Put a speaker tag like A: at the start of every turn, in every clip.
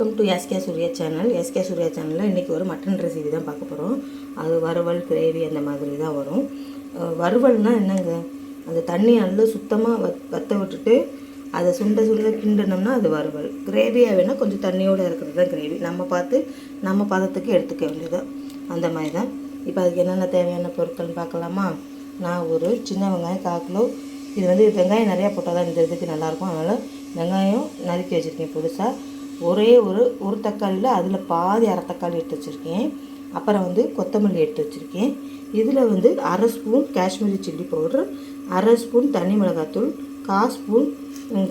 A: Welcome to S K Surya channel S K Surya சேனலில் இன்றைக்கி ஒரு மட்டன் ரெசிபி தான் பார்க்க போகிறோம் அது வறுவல் கிரேவி அந்த மாதிரி தான் வரும். வறுவல்னால் என்னங்க? அந்த தண்ணி நல்லா சுத்தமாக வத் வற்ற விட்டுட்டு அதை சுண்ட சுண்ட கிண்டனோம்னா அது வறுவல். கிரேவியாக வேணால் கொஞ்சம் தண்ணியோடு இருக்கிறது தான் கிரேவி நம்ம பார்த்து நம்ம பதத்துக்கு எடுத்துக்க வேண்டியது அந்த மாதிரி தான். இப்போ அதுக்கு என்னென்ன தேவையான பொருட்கள்னு பார்க்கலாமா? நான் ஒரு சின்ன வெங்காயம் கால் கிலோ. இது வந்து வெங்காயம் நிறையா போட்டால் தான் இந்த இதுக்கு நல்லாயிருக்கும் அதனால் வெங்காயம் நறுக்கி வச்சுருக்கேன் புதுசாக ஒரே ஒரு ஒரு தக்காளியில் அதில் பாதி அரை தக்காளி எடுத்து வச்சுருக்கேன். அப்புறம் வந்து கொத்தமல்லி எடுத்து வச்சுருக்கேன். இதில் வந்து அரை ஸ்பூன் காஷ்மீரி சில்லி பவுடர் அரை ஸ்பூன் தனி மிளகாத்தூள் கால் ஸ்பூன்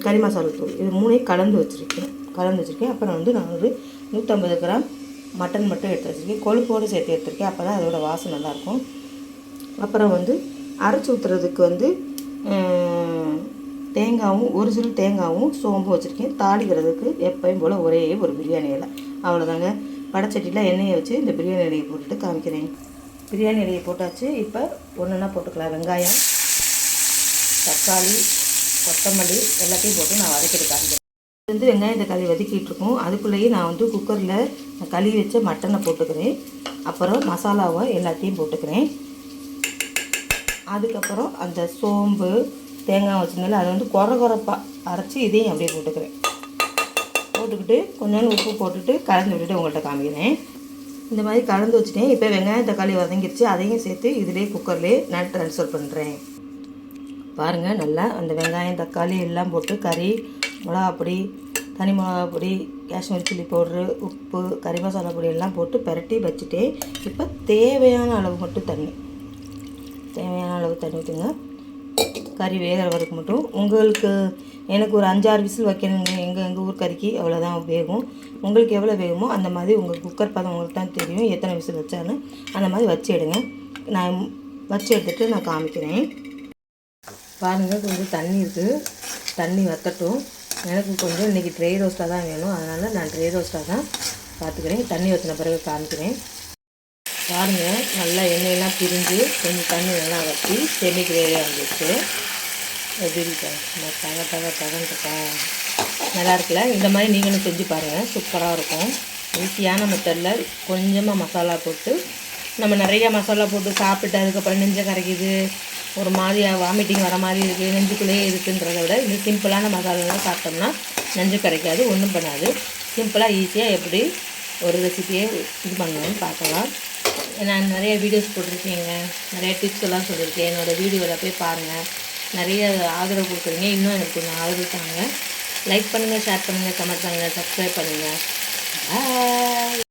A: கறி மசாலா தூள். இது மூணையும் கலந்து வச்சுருக்கேன். கலந்து வச்சுருக்கேன். அப்புறம் வந்து நான் ஒரு நூற்றம்பது கிராம் மட்டன் மட்டும் எடுத்து வச்சுருக்கேன். கொழுப்போடு சேர்த்து எடுத்துருக்கேன். அப்போ தான் அதோடய வாசம் நல்லாயிருக்கும். அப்புறம் வந்து அரைச்சி ஊற்றுறதுக்கு வந்து தேங்காவும் ஒரு சிறு தேங்காவும் சோம்பும் வச்சுருக்கேன். தாளிக்கிறதுக்கு எப்பயும் போல் ஒரே ஒரு பிரியாணி இலை. அவ்வளோதாங்க வடச்சட்டியில் எண்ணெயை வச்சு இந்த பிரியாணி இலையை போட்டுட்டு காமிக்கிறேன். பிரியாணி இலையை போட்டாச்சு. இப்போ ஒன்றுனா போட்டுக்கலாம். வெங்காயம் தக்காளி கொத்தமல்லி எல்லாத்தையும் போட்டு நான் வதக்கிட்டு காமிக்கிறேன். வந்து வெங்காயம் தக்காளி வதக்கிட்டு இருக்கோம். அதுக்குள்ளேயே நான் வந்து குக்கரில் கழுவி வச்ச மட்டனை போட்டுக்கிறேன். அப்புறம் மசாலாவை எல்லாத்தையும் போட்டுக்கிறேன். அதுக்கப்புறம் அந்த சோம்பு தேங்காய் வச்சிருந்தால அதை வந்து குற குறப்பாக அரைச்சி இதையும் அப்படியே போட்டுக்கிறேன் போட்டுக்கிட்டு கொஞ்சோண்டு உப்பு போட்டுட்டு கலந்து விட்டுட்டு உங்கள்கிட்ட காமிக்கிறேன். இந்த மாதிரி கலந்து வச்சுட்டேன். இப்போ வெங்காயம் தக்காளி வதங்கிருச்சு. அதையும் சேர்த்து இதிலே குக்கர்லேயே நான் ட்ரான்ஸ்ஃபர் பண்ணுறேன் பாருங்கள் நல்லா அந்த வெங்காயம் தக்காளி எல்லாம் போட்டு கறி மிளகா பொடி தனி மிளகா பொடி காஷ்மீர் சில்லி பவுட்ரு உப்பு கறி மசாலா பொடி எல்லாம் போட்டு பெரட்டி வச்சுட்டேன். இப்போ தேவையான அளவு மட்டும் தண்ணி. தேவையான அளவு தண்ணி ஊற்றுங்க கறி வேகிற வரைக்கும் மட்டும். உங்களுக்கு எனக்கு ஒரு அஞ்சாறு விசில் வைக்கணுங்க. எங்கள் எங்கள் ஊர் கறிக்கு அவ்வளோதான் வேகும். உங்களுக்கு எவ்வளோ வேகுமோ அந்த மாதிரி உங்கள் குக்கர் பதம் உங்களுக்கு தான் தெரியும். எத்தனை விசில் வச்சான்னு அந்த மாதிரி வச்சு எடுங்க. நான் வச்சு எடுத்துகிட்டு நான் காமிக்கிறேன். பாருங்கள் கொஞ்சம் தண்ணி இருக்குது தண்ணி வற்றட்டும் எனக்கு கொஞ்சம் இன்றைக்கி ட்ரை ரோஸ்ட்டாக தான் வேணும். அதனால் நான் ட்ரை ரோஸ்ட்டாக தான் பார்த்துக்கிறேன். தண்ணி ஊற்றின பிறகு காமிக்கிறேன். பாருங்கள் நல்லா எண்ணெயெல்லாம் பிரிஞ்சு கொஞ்சம் தண்ணி நல்லா வற்றி செமி கிரேவியாக வந்துச்சு எப்படி தக தக தகன்ட்டுருக்கா நல்லா இருக்குல்ல? இந்த மாதிரி நீங்களும் செஞ்சு பாருங்கள் சூப்பராக இருக்கும். ஈஸியான மெத்தடில் கொஞ்சமாக மசாலா போட்டு நம்ம நிறைய மசாலா போட்டு சாப்பிட்டு அதுக்கப்புறம் நெஞ்சை கரைக்குது. ஒரு மாதிரியாக வாமிட்டிங் வர மாதிரி இருக்குது நெஞ்சுக்குள்ளேயே இருக்குன்றதை விட இது சிம்பிளான மசாலாலாம் சாப்பிட்டோம்னா நெஞ்சு கரைக்காது ஒன்றும் பண்ணாது. சிம்பிளாக ஈஸியாக எப்படி ஒரு ரெசிபியை இது பண்ணணும்னு பார்க்கலாம். நான் நிறைய வீடியோஸ் போட்டிருக்கேங்க. நிறைய டிப்ஸ் எல்லாம் சொல்லியிருக்கேன். என்னோடய வீடியோவில் போய் பாருங்கள் நிறைய ஆதரவு கொடுக்குறீங்க. இன்னும் எனக்கு கொஞ்சம் ஆதரவு தாங்க. லைக் பண்ணுங்கள் ஷேர் பண்ணுங்கள் கமெண்ட் பண்ணுங்கள் சப்ஸ்கிரைப் பண்ணுங்கள் பாய்